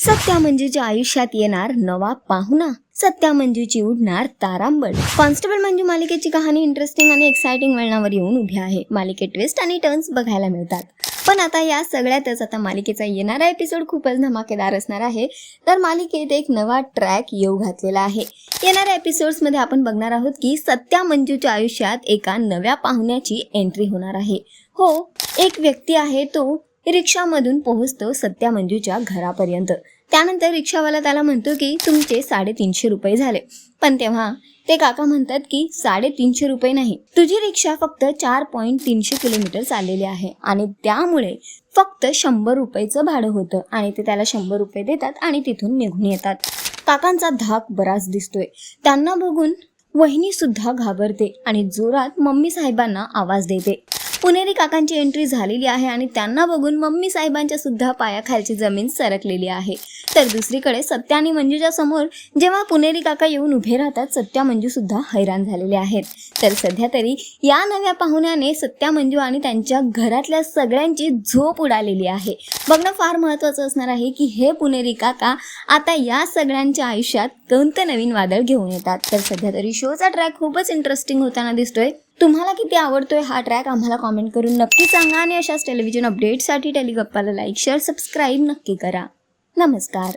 सत्या म्हणजे मंजूच्या आयुष्यात येणार नवा पाहुणा. सत्या मंजूची उडणार तारांबळ. कॉन्स्टेबल मंजू मालिकेची कहाणी इंटरेस्टिंग आणि एक्साइटिंग वळणावर येऊन उभी आहे. मालिकेत ट्विस्ट आणि टर्न्स बघायला मिळतात. पण आता या सगळ्यातच आता मालिकेचा येणारा एपिसोड खूपच धमाकेदार असणार आहे. तर मालिकेत एक नवा ट्रॅक येऊ घातलेला आहे. येणाऱ्या एपिसोड्समध्ये आपण बघणार आहोत की सत्या मंजूच्या आयुष्यात एका नव्या पाहुण्याची एंट्री होणार आहे. हो एक व्यक्ती आहे तो रिक्षामधून पोहोचतो सत्या मंजूच्या घरापर्यंत. त्यानंतर रिक्षावाला त्याला म्हणतो की तुमचे साडेतीनशे रुपये झाले. पण तेव्हा ते काका म्हणतात की साडेतीनशे रुपये नाही. तुझी रिक्षा फक्त चार पॉईंट तीनशे किलोमीटर चाललेली आहे आणि त्यामुळे फक्त शंभर रुपयेचं भाडं होतं आणि ते त्याला शंभर रुपये देतात आणि तिथून निघून येतात. काकांचा धाक बराच दिसतोय. त्यांना बघून वहिनी सुद्धा घाबरते आणि जोरात मम्मी साहेबांना आवाज देते. पुणेरी काकांची एंट्री झालेली आहे आणि त्यांना बघून मम्मी साहेबांच्या सुद्धा पायाखालची जमीन सरकलेली आहे. तर दुसरीकडे सत्या आणि मंजूच्या समोर जेव्हा पुणेरी काका येऊन उभे राहतात सत्या मंजू सुद्धा हैराण झालेले आहेत. तर सध्या तरी या नव्या पाहुण्याने सत्या मंजू आणि त्यांच्या घरातल्या सगळ्यांची झोप उडालेली आहे. बघणं फार महत्त्वाचं असणार आहे की हे पुणेरी काका आता या सगळ्यांच्या आयुष्यात कोणतं नवीन वादळ घेऊन येतात. तर सध्या तरी शोचा ट्रॅक खूपच इंटरेस्टिंग होताना दिसतोय. तुम्हाला किती आवडतोय हा ट्रॅक आम्हाला कॉमेंट करून नक्की सांगा आणि अशाच टेलिव्हिजन अपडेटसाठी टेलिगप्पाला लाईक शेअर सबस्क्राईब नक्की करा. नमस्कार.